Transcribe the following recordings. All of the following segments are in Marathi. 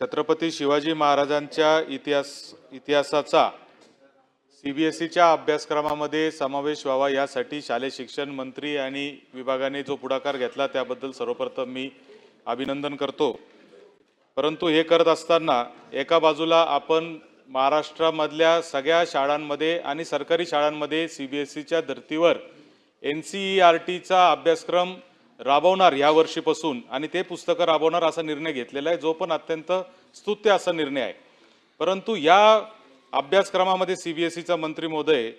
छत्रपती शिवाजी महाराजांच्या इतिहास इतिहासाचा सी बी एस ईच्या अभ्यासक्रमामध्ये समावेश व्हावा यासाठी शालेय शिक्षण मंत्री आणि विभागाने जो पुढाकार घेतला त्याबद्दल सर्वप्रथम मी अभिनंदन करतो. परंतु हे करत असताना एका बाजूला आपण महाराष्ट्रामधल्या सगळ्या शाळांमध्ये आणि सरकारी शाळांमध्ये सी बी एस ईच्या धर्तीवर एन सी ई आर टीचा अभ्यासक्रम राबवणार या वर्षीपासून आणि ते पुस्तकं राबवणार असा निर्णय घेतलेला आहे जो पण अत्यंत स्तुत्य असा निर्णय आहे. परंतु या अभ्यासक्रमामध्ये सी बी एस सीचा मंत्री महोदय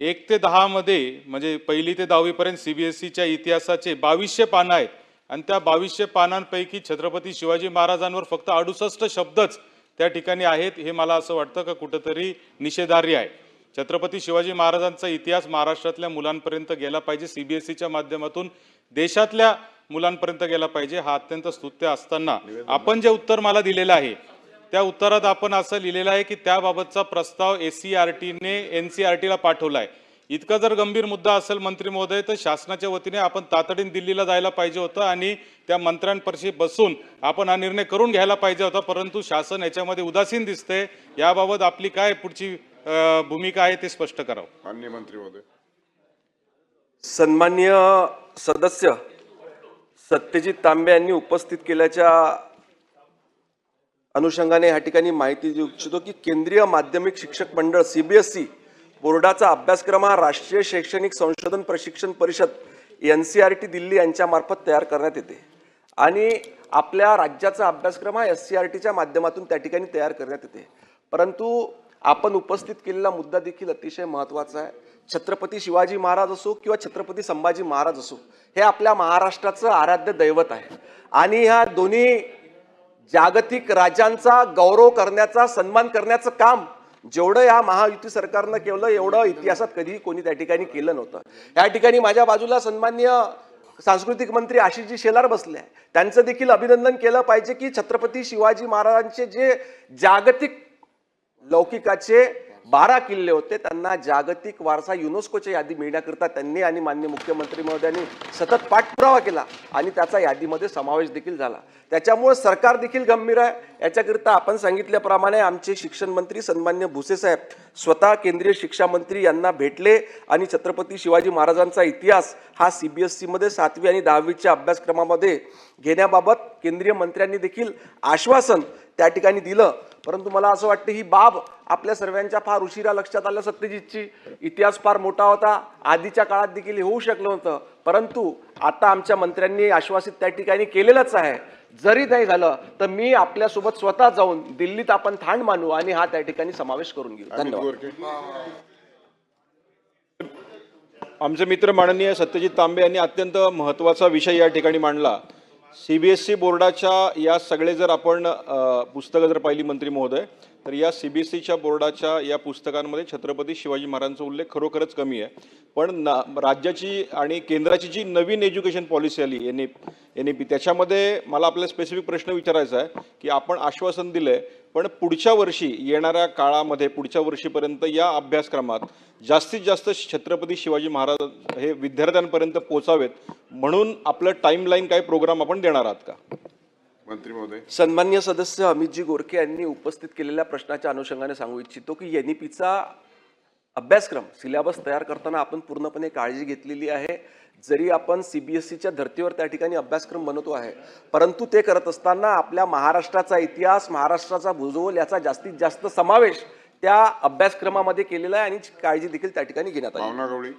एक ते दहामध्ये म्हणजे पहिली ते दहावीपर्यंत सी बी एस सीच्या इतिहासाचे बावीसशे पानं आहेत. आणि त्या बावीसशे पानांपैकी छत्रपती शिवाजी महाराजांवर फक्त अडुसष्ट शब्दच त्या ठिकाणी आहेत हे मला असं वाटतं का कुठंतरी निषेधार्य आहे. छत्रपती शिवाजी महाराजांचा इतिहास महाराष्ट्रातल्या मुलांपर्यंत गेला पाहिजे. सी बी एस सीच्या माध्यमातून देशातल्या मुलांपर्यंत गेला पाहिजे. हा अत्यंत स्तुत्य असताना आपण जे उत्तर मला दिलेलं आहे त्या उत्तरात आपण असं लिहिलेलं आहे की त्याबाबतचा प्रस्ताव एस सी आर टीने एन सी आर टीला पाठवला आहे इतका जर गंभीर मुद्दा असेल मंत्री महोदय तर शासनाच्या वतीने आपण तातडीने दिल्लीला जायला पाहिजे होतं आणि त्या मंत्र्यांपाशी बसून आपण हा निर्णय करून घ्यायला पाहिजे होता. परंतु शासन याच्यामध्ये उदासीन दिसते याबाबत आपली काय पुढची अं, भूमिका आहे ते स्पष्ट करावं. माननीय मंत्री महोदय. सन्मान्य सदस्य सत्यजित तांबे यांनी उपस्थित केल्याच्या अनुषंगाने या ठिकाणी माहिती देऊ इच्छितो की केंद्रीय माध्यमिक शिक्षक मंडळ सीबीएसई बोर्डाचा अभ्यासक्रम हा राष्ट्रीय शैक्षणिक संशोधन प्रशिक्षण परिषद N C R T Delhi यांच्यामार्फत तयार करण्यात येते. आणि आपल्या राज्याचा अभ्यासक्रम हा एस सी आर टीच्या माध्यमातून त्या ठिकाणी तयार करण्यात येते. परंतु आपण उपस्थित केलेला मुद्दा देखील अतिशय महत्त्वाचा आहे. छत्रपती शिवाजी महाराज असो किंवा छत्रपती संभाजी महाराज असो हे आपल्या महाराष्ट्राचं आराध्य दैवत आहे. आणि ह्या दोन्ही जागतिक राजांचा गौरव करण्याचा सन्मान करण्याचं काम जेवढं या महायुती सरकारनं केलं एवढं इतिहासात कधीही कोणी त्या ठिकाणी केलं नव्हतं. या ठिकाणी माझ्या बाजूला सन्मान्य सांस्कृतिक मंत्री आशिषजी शेलार बसले आहे त्यांचं देखील अभिनंदन केलं पाहिजे की छत्रपती शिवाजी महाराजांचे जे जागतिक लौकिकाचे बारा किल्ले होते. त्यांना जागतिक वारसा युनेस्कोच्या यादी मिळण्याकरिता त्यांनी आणि मान्य मुख्यमंत्री महोदयांनी सतत पाठपुरावा केला आणि त्याचा यादीमध्ये समावेश देखील झाला. त्याच्यामुळे सरकार देखील गंभीर आहे. याच्याकरिता आपण सांगितल्याप्रमाणे आमचे शिक्षण मंत्री सन्मान्य भुसे साहेब स्वतः केंद्रीय शिक्षा मंत्री यांना भेटले आणि छत्रपती शिवाजी महाराजांचा इतिहास हा सी बी एस सीमध्ये सातवी आणि दहावीच्या अभ्यासक्रमामध्ये घेण्याबाबत केंद्रीय मंत्र्यांनी देखील आश्वासन त्या ठिकाणी दिलं. परंतु मला असं वाटतं ही बाब आपल्या सर्वांच्या फार उशिरा लक्षात आलं सत्यजितची. इतिहास फार मोठा होता. आधीच्या काळात देखील होऊ शकलं होतं परंतु आता आमच्या मंत्र्यांनी आश्वासित त्या ठिकाणी केलेलंच आहे. जरी नाही झालं तर मी आपल्यासोबत स्वतः जाऊन दिल्लीत आपण थांड मानू आणि हा त्या ठिकाणी समावेश करून घेऊ. धन्यवाद. आमचे मित्र माननीय सत्यजित तांबे यांनी अत्यंत महत्त्वाचा विषय या ठिकाणी मांडला. सी बी एस ई बोर्डाच्या या सगळे जर आपण पुस्तकं जर पाहिली मंत्री महोदय तर या सी बी एस ईच्या बोर्डाच्या या पुस्तकांमध्ये छत्रपती शिवाजी महाराजांचा उल्लेख खरोखरच कमी आहे. पण ना राज्याची आणि केंद्राची जी नवीन एज्युकेशन पॉलिसी आली N A N A P त्याच्यामध्ये मला आपल्याला स्पेसिफिक प्रश्न विचारायचा आहे की आपण आश्वासन दिलंय पण पुढच्या वर्षी येणाऱ्या काळामध्ये पुढच्या वर्षीपर्यंत या अभ्यासक्रमात जास्तीत जास्त छत्रपती शिवाजी महाराज हे विद्यार्थ्यांपर्यंत पोचावेत म्हणून आपलं टाईमलाईन काय प्रोग्राम आपण देणार आहात का? मंत्री महोदय. सन्मान्य सदस्य अमितजी गोरखे यांनी उपस्थित केलेल्या प्रश्नाच्या अनुषंगाने सांगू इच्छितो की एन ई पीचा अभ्यासक्रम सिलेबस तयार करताना आपण पूर्णपणे काळजी घेतलेली आहे. जरी आपण सी बी एस सीच्या धर्तीवर त्या ठिकाणी अभ्यासक्रम बनवतो आहे परंतु ते करत असताना आपल्या महाराष्ट्राचा इतिहास महाराष्ट्राचा भूगोल याचा जास्तीत जास्त समावेश त्या अभ्यासक्रमामध्ये केलेला आहे आणि काळजी देखील त्या ठिकाणी घेण्यात आली